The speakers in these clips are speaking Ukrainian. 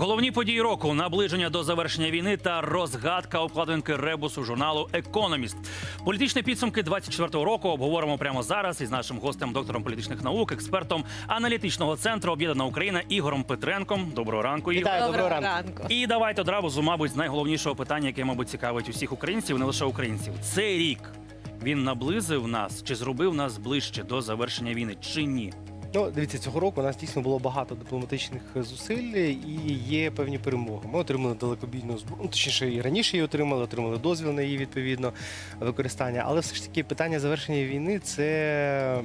Головні події року наближення до завершення війни та розгадка обкладинки ребусу журналу Економіст. Політичні підсумки 24-го року обговоримо прямо зараз із нашим гостем, доктором політичних наук, експертом аналітичного центру Об'єднана Україна Ігорем Петренком. Доброго ранку, Ігор. Вітаю, доброго ранку. І давайте одразу, мабуть, з найголовнішого питання, яке, мабуть, цікавить усіх українців, не лише українців. Цей рік він наблизив нас чи зробив нас ближче до завершення війни, чи ні? Ну, дивіться, цього року у нас дійсно було багато дипломатичних зусиль і є певні перемоги. Ми отримали далекобійну зброю, ну, точніше, і раніше її отримали, отримали дозвіл на її відповідно використання. Але все ж таки питання завершення війни це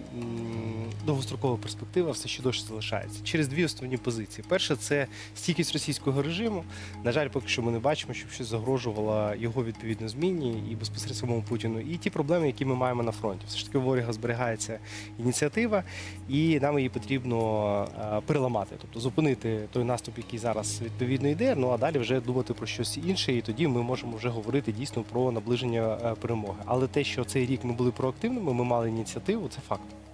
довгострокова перспектива, все ще досі залишається. Через дві основні позиції. Перше, це стійкість російського режиму. На жаль, поки що ми не бачимо, щоб щось загрожувало його відповідно зміні і безпосередньо самому Путіну. І ті проблеми, які ми маємо на фронті. Все ж таки ворога зберігається ініціатива, і нам її потрібно е, переламати, тобто зупинити той наступ, який зараз відповідно йде. Ну а далі вже думати про щось інше, і тоді ми можемо вже говорити дійсно про наближення е, перемоги. Але те, що цей рік ми були проактивними, ми мали ініціативу, це факт.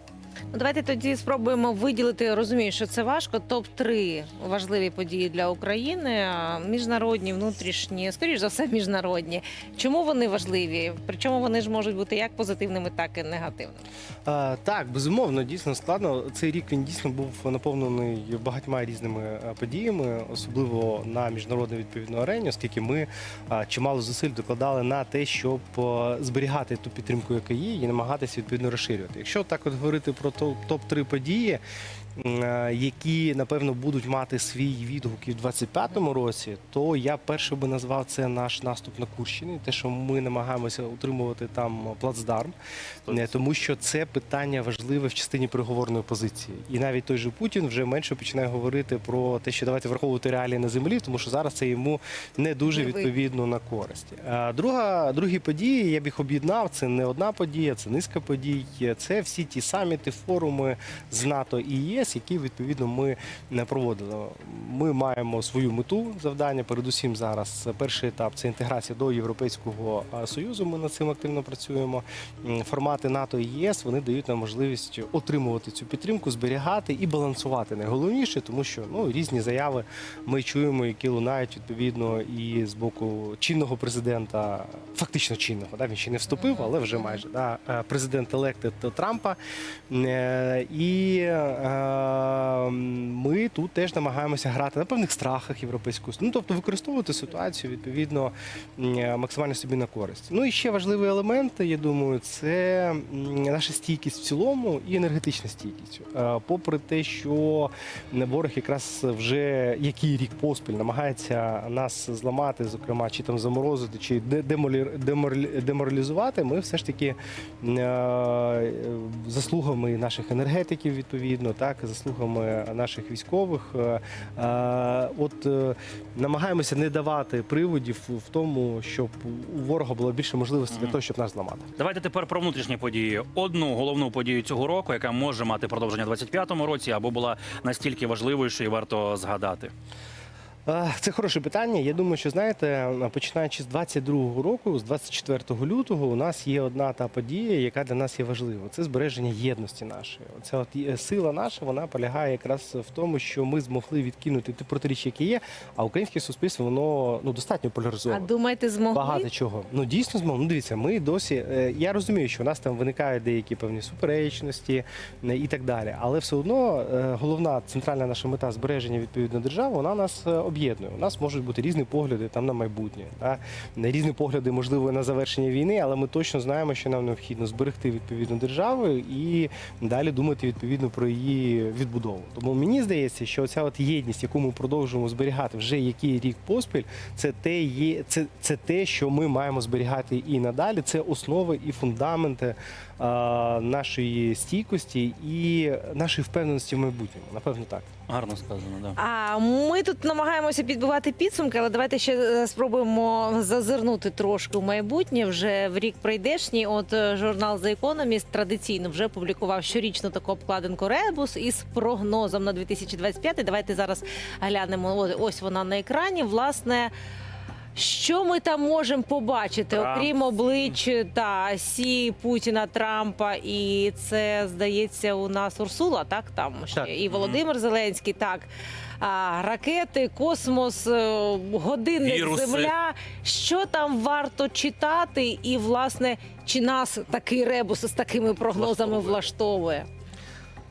Ну, давайте тоді спробуємо виділити. Розумію, що це важко. Топ 3 важливі події для України. Міжнародні, внутрішні, скоріш за все, міжнародні. Чому вони важливі? Причому вони ж можуть бути як позитивними, так і негативними. Е, Так, безумовно, дійсно складно. Цей рік він дійсно був наповнений багатьма різними подіями, особливо на міжнародній відповідно арені, оскільки ми чимало зусиль докладали на те, щоб зберігати ту підтримку, яка є, і намагатися відповідно розширювати. Якщо так от говорити про топ 3 події. Е, Які напевно будуть мати свій відгук і в 25-му році, то я перше би назвав це наш наступ на Курщині, те, що ми намагаємося утримувати там плацдарм. Тому що це питання важливе в частині переговорної позиції. І навіть той же Путін вже менше починає говорити про те, що давайте враховувати реалії на землі, тому що зараз це йому не дуже відповідно на користь. Друга, другі події я б їх об'єднав. Це не одна подія, це низка подій. Це всі ті саміти, форуми з НАТО і ЄС, які відповідно ми не проводили. Ми маємо свою мету завдання. Передусім зараз перший етап це інтеграція до Європейського союзу. Ми над цим активно працюємо. Формати НАТО і ЄС вони дають нам можливість отримувати цю підтримку, зберігати і балансувати. Найголовніше, тому що ну різні заяви ми чуємо, які лунають відповідно і з боку чинного президента, фактично чинного. Да, він ще не вступив, але вже майже да, е, президент електи Трампа. Е, І е, ми тут теж намагаємося грати на певних страхах європейського ну, тобто використовувати ситуацію відповідно максимально собі на користь. Ну і ще важливий елемент, я думаю, це наша стійкість в цілому і енергетична стійкість. Е, Попри те, що ворог якраз вже який рік поспіль намагається нас зламати, зокрема, чи там заморозити, чи деморалізувати, ми все ж таки е, заслугами наших енергетиків, відповідно, так заслугами наших військових. е, е, От е, намагаємося не давати приводів в тому, щоб у ворога було більше можливостей для того, щоб нас зламати. Давайте тепер про внутрішні події. Одну головну подію цього року, яка може мати продовження у 25-му році, або була настільки важливою, що її варто згадати. Це хороше питання. Я думаю, що знаєте, починаючи з 22-го року, з 24 лютого, у нас є одна та подія, яка для нас є важлива. Це збереження єдності нашої. Оця от сила наша, вона полягає якраз в тому, що ми змогли відкинути ті протиріччя, які є. А українське суспільство воно ну достатньо А думаєте, змогли? Багато чого. Ну дійсно змогли. Ну дивіться, ми досі. е, Я розумію, що у нас там виникають деякі певні суперечності е, і так далі. Але все одно е, головна центральна наша мета збереження відповідно держави, вона нас е, об'єднує. У нас можуть бути різні погляди там на майбутнє, та різні погляди, можливо, на завершення війни, але ми точно знаємо, що нам необхідно зберегти відповідну державу і далі думати відповідно про її відбудову. Тому мені здається, що ця от єдність, яку ми продовжуємо зберігати вже який рік поспіль, це те є, це, це те, що ми маємо зберігати і надалі. Це основи і фундаменти нашої стійкості і нашої впевненості в майбутньому. Напевно, так. Гарно сказано, да. А ми тут намагаємося підбивати підсумки, але давайте ще е, спробуємо зазирнути трошки в майбутнє. Вже в рік прийдешній. От е, журнал The Economist традиційно вже публікував щорічну таку обкладинку Ребус із прогнозом на 2025. Давайте зараз глянемо. Ось вона на екрані. Власне. Що ми там можемо побачити, Трамп. окрім облич та Сі Путіна, Трампа, і це здається у нас Урсула, так там ще Так. і Володимир Зеленський, так. А, ракети, космос, е, годинник, Віруси. земля. Що там варто читати? І, власне, чи нас такий ребус з такими прогнозами Влаштовує. влаштовує?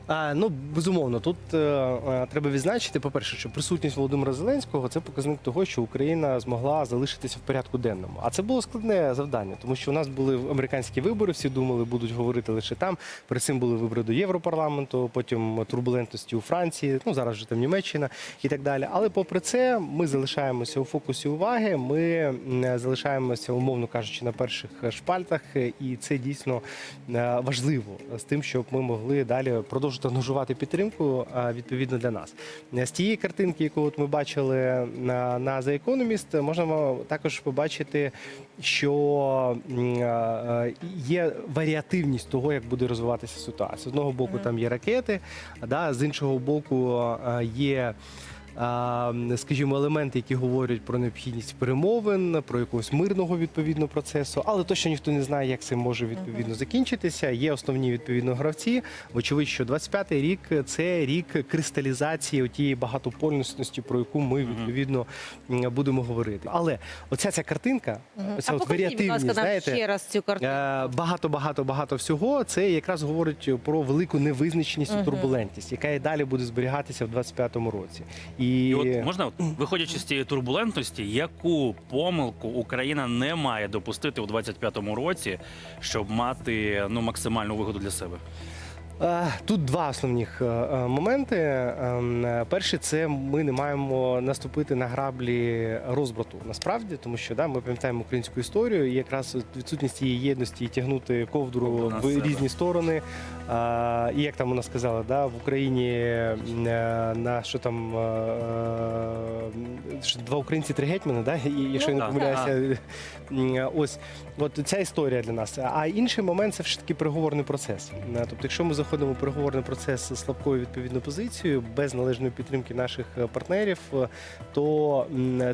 Ну, безумовно, тут е, е, треба відзначити, по-перше, що присутність Володимира Зеленського це показник того, що Україна змогла залишитися в порядку денному. А це було складне завдання, тому що у нас були американські вибори, всі думали, будуть говорити лише там. Перед цим були вибори до Європарламенту, потім турбулентності у Франції, ну зараз вже там Німеччина і так далі. Але попри це, ми залишаємося у фокусі уваги. Ми залишаємося, умовно кажучи, на перших шпальтах, і це дійсно е, важливо з тим, щоб ми могли далі продовжити ангажувати підтримку відповідно для нас. З тієї картинки, яку от ми бачили на, на The Economist, можна також побачити, що є варіативність того, як буде розвиватися ситуація. З одного боку, там є ракети, да, з іншого боку, є. Скажімо, елементи, які говорять про необхідність перемовин, про якогось мирного відповідно процесу, але точно ніхто не знає, як це може відповідно закінчитися. Є основні відповідно гравці. Вочевидь, що 25-й рік це рік кристалізації тієї багатопольності, про яку ми відповідно будемо говорити. Але оця ця картинка, оця а от варіативність, знаєте, ще раз цю картину. Е, Багато, багато, багато всього. Це якраз говорить про велику невизначеність і турбулентність, яка і далі буде зберігатися в 25-му році. І, І от можна, от, виходячи з цієї турбулентності, яку помилку Україна не має допустити у 25-му році, щоб мати ну максимальну вигоду для себе? Е, Тут два основних е, е, моменти. Ем, Перший це ми не маємо наступити на граблі розбрату. Насправді, тому що да, ми пам'ятаємо українську історію, і якраз відсутність цієї єдності і тягнути ковдру в себе. різні сторони. І як там вона сказала, да, в Україні на що там що два українці, три гетьмани, да? І, якщо я не помиляюся, Ось от ця історія для нас. А інший момент це все таки переговорний процес. Тобто, якщо ми заходимо в переговорний процес з слабкою відповідною позицією, без належної підтримки наших е, партнерів, е, то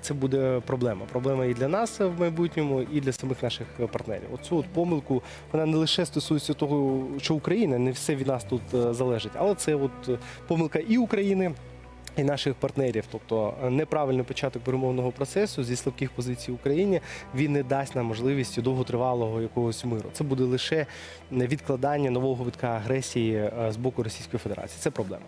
це буде проблема. Проблема і для нас в майбутньому, і для самих наших е, партнерів. Оцю от помилку вона не лише стосується того, що Україна, не все від нас тут залежить, але це от помилка і України. І наших партнерів, тобто е, неправильний початок перемовного процесу зі слабких позицій Україні, він не дасть нам можливості довготривалого якогось миру. Це буде лише відкладання нового витка агресії е, з боку Російської Федерації. Це проблема.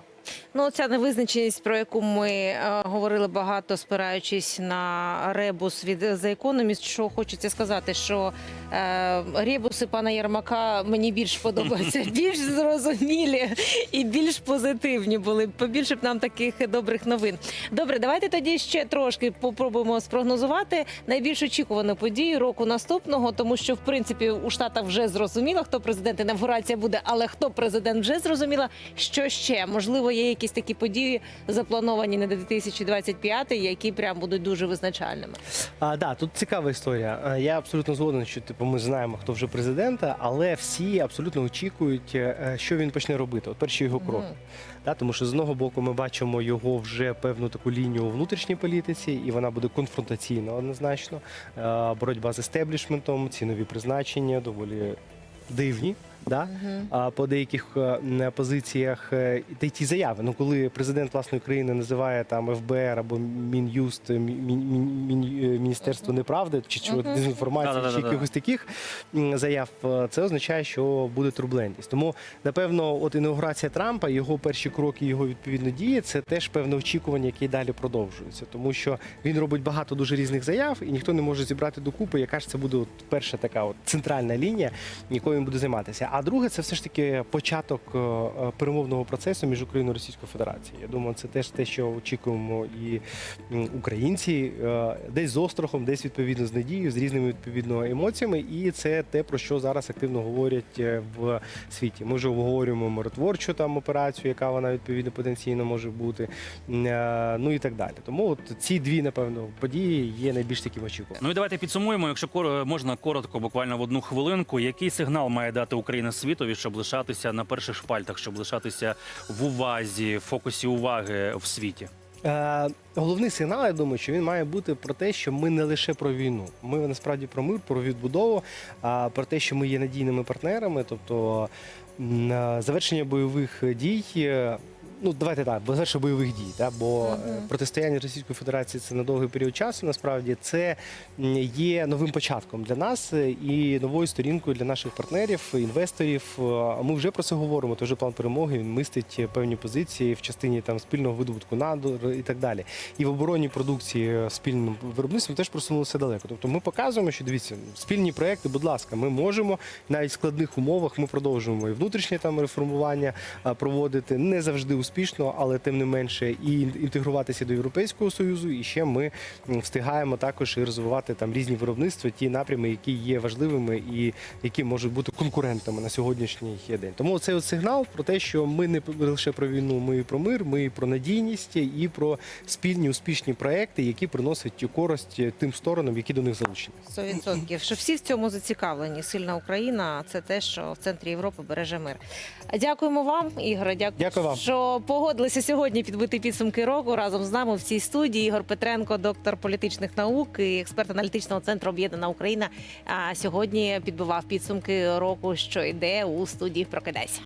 Ну, ця невизначеність, про яку ми е, говорили багато, спираючись на ребус від The Economist, що хочеться сказати, що е, ребуси пана Єрмака мені більш подобаються, більш зрозумілі і більш позитивні були. Побільше б нам таких добрих новин. Добре, давайте тоді ще трошки попробуємо спрогнозувати найбільш очікувану подію року наступного, тому що в принципі у Штатах вже зрозуміло, хто президент інавгурація буде, але хто президент вже зрозуміло, що ще можливо є якісь такі події заплановані на 2025, які прям будуть дуже визначальними. А, да, тут цікава історія. Я абсолютно згоден, що типу ми знаємо, хто вже президента, але всі абсолютно очікують, е, що він почне робити. От перші його кроки. Да, тому що з одного боку ми бачимо його вже певну таку лінію у внутрішній політиці, і вона буде конфронтаційна однозначно. Е, Боротьба з естеблішментом, цінові призначення доволі дивні. Да? А по деяких е, позиціях е, та й ті заяви. Ну коли президент власної країни називає там ФБР або Мін'юст, Мі- Мі- Мі- Мі- е, Міністерство неправди чи чого дезінформації, чи якихось таких заяв, це означає, що буде турбулентність. Тому напевно, от інаугурація Трампа, його перші кроки, його відповідно дії, це теж певне очікування, яке далі продовжується, тому що він робить багато дуже різних заяв, і ніхто не може зібрати докупи, яка ж це буде от перша така от центральна лінія, якою він буде займатися. А друге, це все ж таки початок е, е, перемовного процесу між Україною і Російською Федерацією. Я думаю, це теж те, що очікуємо і українці, е, десь з острахом, десь відповідно з надією, з різними відповідно емоціями. І це те, про що зараз активно говорять в світі. Ми вже обговорюємо миротворчу там операцію, яка вона відповідно потенційно може бути. Ну і так далі. Тому от ці дві, напевно, події є найбільш таким очікуваним. Ну і давайте підсумуємо, якщо можна коротко, буквально в одну хвилинку. Який сигнал має дати Україна світові, щоб лишатися на перших шпальтах, щоб лишатися в увазі, в фокусі уваги в світі? Е, головний сигнал, я думаю, що він має бути про те, що ми не лише про війну. Ми насправді про мир, про відбудову, а про те, що ми є надійними партнерами, тобто е, завершення бойових дій. Ну, давайте так, бо завершення бойових дій, да, бо е, Мгм. протистояння Російської Федерації це на довгий період часу. Насправді це є новим початком для нас е, і новою сторінкою для наших партнерів, інвесторів. Е, Ми вже про це говоримо. То вже план перемоги він містить певні позиції в частині там спільного видобутку надр і так далі. І в оборонній продукції спільним виробництвом теж просунулося далеко. Тобто ми показуємо, що дивіться, спільні проекти, будь ласка, ми можемо навіть в складних умовах. Ми продовжуємо і внутрішнє там реформування проводити не завжди успішно, але тим не менше і інтегруватися до Європейського союзу. І ще ми встигаємо також і розвивати там різні виробництва, ті напрями, які є важливими і які можуть бути конкурентами на сьогоднішній день. Тому от сигнал про те, що ми не лише про війну, ми і про мир, ми і про надійність, і про спільні успішні проекти, які приносять користь тим сторонам, які до них залучені. 100%. Що всі в цьому зацікавлені. Сильна Україна це те, що в центрі Європи береже мир. Дякуємо вам, Ігоре. Дякую, Дякую вам. що погодилися сьогодні підбити підсумки року разом з нами в цій студії. Ігор Петренко, доктор політичних наук і експерт аналітичного центру Об'єднана Україна. А сьогодні підбивав підсумки року, що йде у студії Прокидайся.